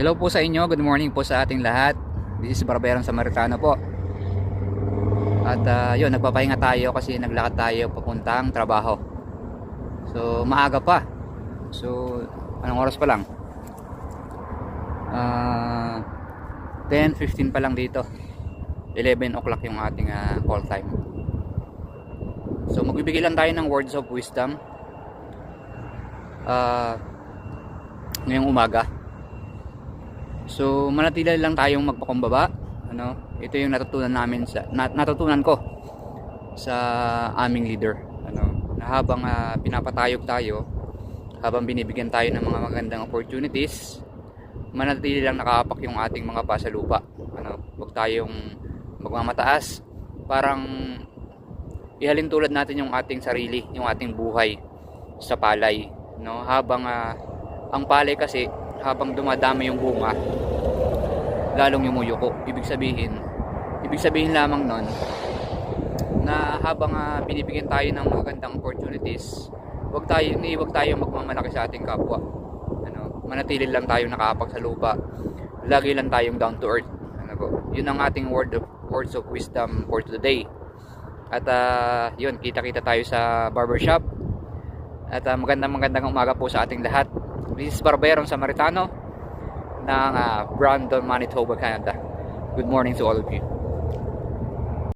Hello po sa inyo, good morning po sa ating lahat. This is Barberong Samaritano po. At ah, yun, nagpapahinga tayo kasi naglakad tayo papuntang trabaho. So, maaga pa. So, anong oras pa lang? Ah, 10.15 pa lang dito. 11 o'clock yung ating ah, call time. So, magbibigay lang tayo ng words of wisdom. Ah, ngayong umaga. So, manatili lang tayong magpakumbaba. Ano? Ito yung natutunan namin sa nat- natutunan ko sa aming leader. Ano? Na habang ah, pinapatayog tayo, habang binibigyan tayo ng mga magandang opportunities, manatili lang nakaapak yung ating mga pa sa lupa. Ano? Huwag tayong magmamataas. Parang ihalin tulad natin yung ating sarili, yung ating buhay sa palay, no? Habang ah, ang palay kasi habang dumadami yung bunga, lalong yumuyuko. Ibig sabihin, ibig sabihin lamang nun na habang ah, binibigyan tayo ng magandang opportunities, wag tayo ni wag tayo magmamalaki sa ating kapwa. Ano, manatili lang tayo nakaapak sa lupa. Lagi lang tayong down to earth. Ano po? Yun ang ating word of words of wisdom for today. At ah, yun, kita-kita tayo sa barbershop. At ah, magandang magandang umaga po sa ating lahat. This is Barberong Samaritano ng ah, Brandon, Manitoba, Canada. Good morning to all of you.